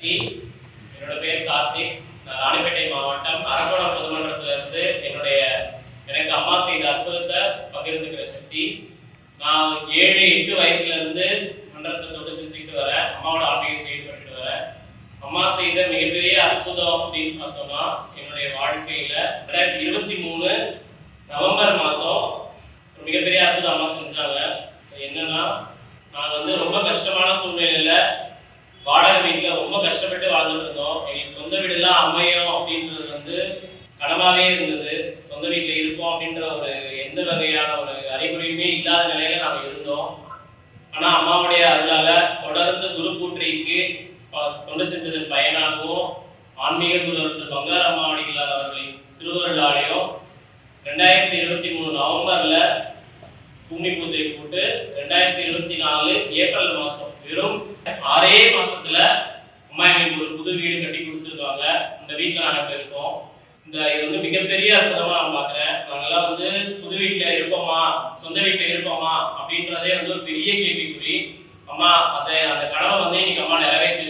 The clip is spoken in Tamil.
என்னோட பேர் நான் ராணிப்பேட்டை மாவட்டம் அரக்கோணம் பொதுமன்றத்துல இருந்து என்னுடைய எனக்கு அம்மா செய்த அற்புதத்தை பகிர்ந்துக்கிற சக்தி. நான் ஏழு எட்டு வயசுல இருந்து மன்றத்தை தொட்டு செஞ்சுக்கிட்டு வரேன். அம்மாவோட ஆன்மீகம் பண்ணிட்டு வரேன். அம்மா செய்த மிகப்பெரிய அற்புதம் அப்படின்னு பார்த்தோம்னா என்னுடைய வாழ்க்கையில ரெண்டாயிரத்தி இருபத்தி மூணு நவம்பர் மாதம் ஒரு மிகப்பெரிய அற்புதம் அம்மா செஞ்சாங்க. என்னன்னா நான் வந்து ரொம்ப கஷ்டமான சூழ்நிலையில வாடகை வீட்டில் ரொம்ப கஷ்டப்பட்டு வாழ்ந்துட்டு இருந்தோம் எங்களுக்கு சொந்த வீடுலாம் அமையும் அப்படின்றது வந்து கனவாகவே இருந்தது. சொந்த வீட்டில் இருப்போம் அப்படின்ற ஒரு எந்த வகையான ஒரு அறிகுறியுமே இல்லாத நிலையில நாங்கள் இருந்தோம். ஆனால் அம்மாவுடைய அருளால தொடர்ந்து குரு பூற்றிக்கு தொண்டு செஞ்சதன் பயனாகவும் ஆன்மீக குருவர்கள் பங்கார அம்மாவடிகளார் அவர்களின் திருவருளாலையும் ரெண்டாயிரத்தி இருபத்தி மூணு நவம்பர்ல பூமி பூஜை போட்டு ரெண்டாயிரத்தி இருபத்தி நாலு ஏப்ரல் மாதம் வெறும் ஆறே மாசத்துல அம்மா எங்களுக்கு ஒரு புது வீடு கட்டி கொடுத்துருக்காங்க. இந்த வீட்டில் நாங்கள் இருக்கோம். இந்த இது வந்து மிகப்பெரிய அற்புதமாக நான் பார்க்குறேன் நாங்கள்லாம் வந்து புது வீட்டில் இருப்போமா? சொந்த வீட்டில் இருப்போமா? அப்படின்றதே வந்து ஒரு பெரிய கேள்விக்குறி. அம்மா அந்த அந்த கனவை வந்து இன்னைக்கு அம்மா நிறைவேற்றி